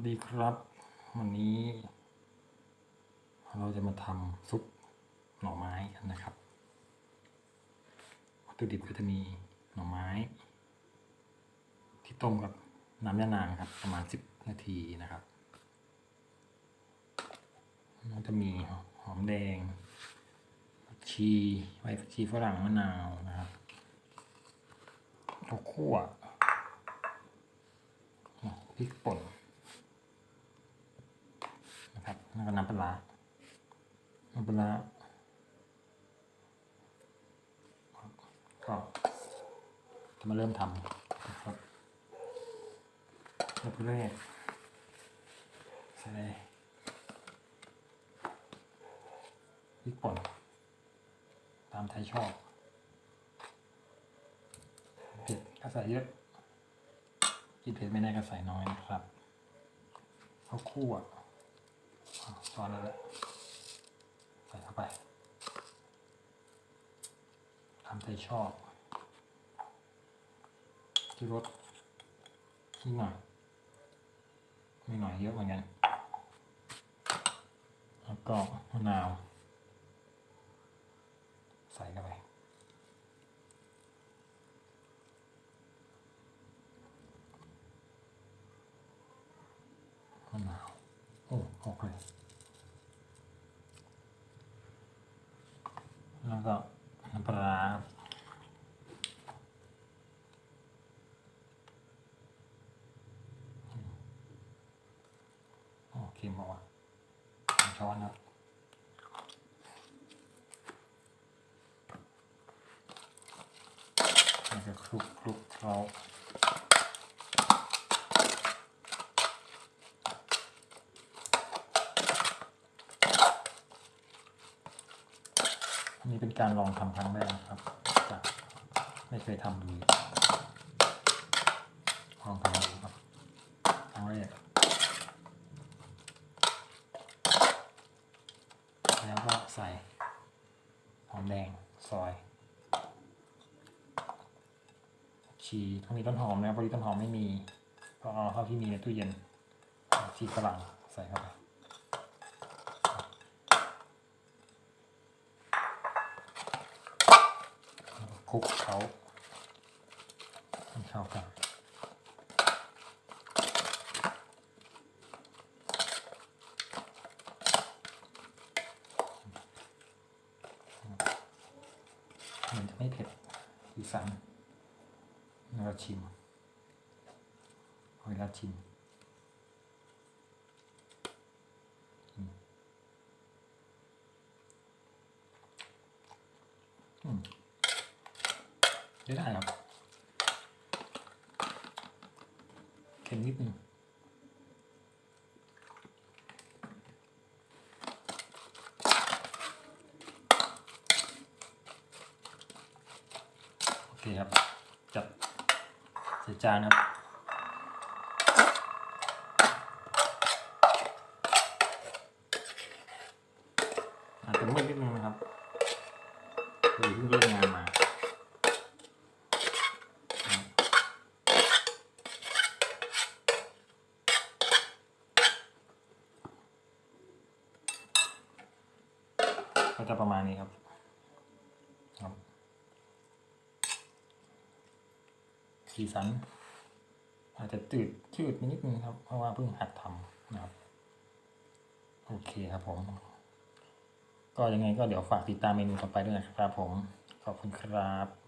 วัสดีครับ วันนี้ เราจะมาทำซุปหน่อไม้กันนะครับ วัตถุดิบก็จะมีหน่อไม้ ที่ต้มกับน้ำยานางครับ ประมาณ10นาทีนะครับแล้วจะมีหอมแดงผักชีใบผักชีฝรั่งมะนาวนะครับข้าวคั่วพริกป่น นะครับ แล้วก็น้ำปลาน้ำปลาร้าก็จะมาเริ่มทำครับเริ่มแรกใส่พริกป่นตามใจชอบเผ็ดก็ใส่เยอะกินเผ็ดไม่ได้ก็ใส่น้อยนะครับข้าวคั่ว ช้อนนั่นแหละใส่เข้าไปทำใจชอบที่รสที่หน่อยไม่หน่อยเยอะเหมือนกันแล้วก็มะนาว ใส่เข้าไปมะนาว โอ้ออกเลย แล้วก็น้ำปลาร้าครับโอเคมาว่าช้อนครับแล้วก็คลุกคลุกเคล้า นนี้เป็นการลองทำครั้งแรกครับจากไม่เคยทำเลยลองทำดูครับครั้งแรกแล้วก็ใส่หอมแดงซอยชีต้องมีต้นหอมนะพอดีต้นหอมไม่มีก็เอาเท่าที่มีในตู้เย็นชีฝรั่งใส่เข้าไป คลุกเขาให้เข้ากันมันจะไม่เผ็ดสีสันแล้วก็ชิมเอาเวลาชิมอืมอืม ได้ได้ครับเค็มนิดนึงโอเคครับ จัดใส่จานครับอาจจะมืดนิดนึงนะครับคือเพิ่งเลิกงานมาก็ จะประมาณนี้ครับครับสีสัน อาจจะจืดชืดไปนิดนึงครับ เพราะว่าเพิ่งหัดทำนะครับ โอเคครับผม ก็ยังไงก็เดี๋ยวฝากติดตามเมนูต่อไปด้วยนะครับผม ขอบคุณครับ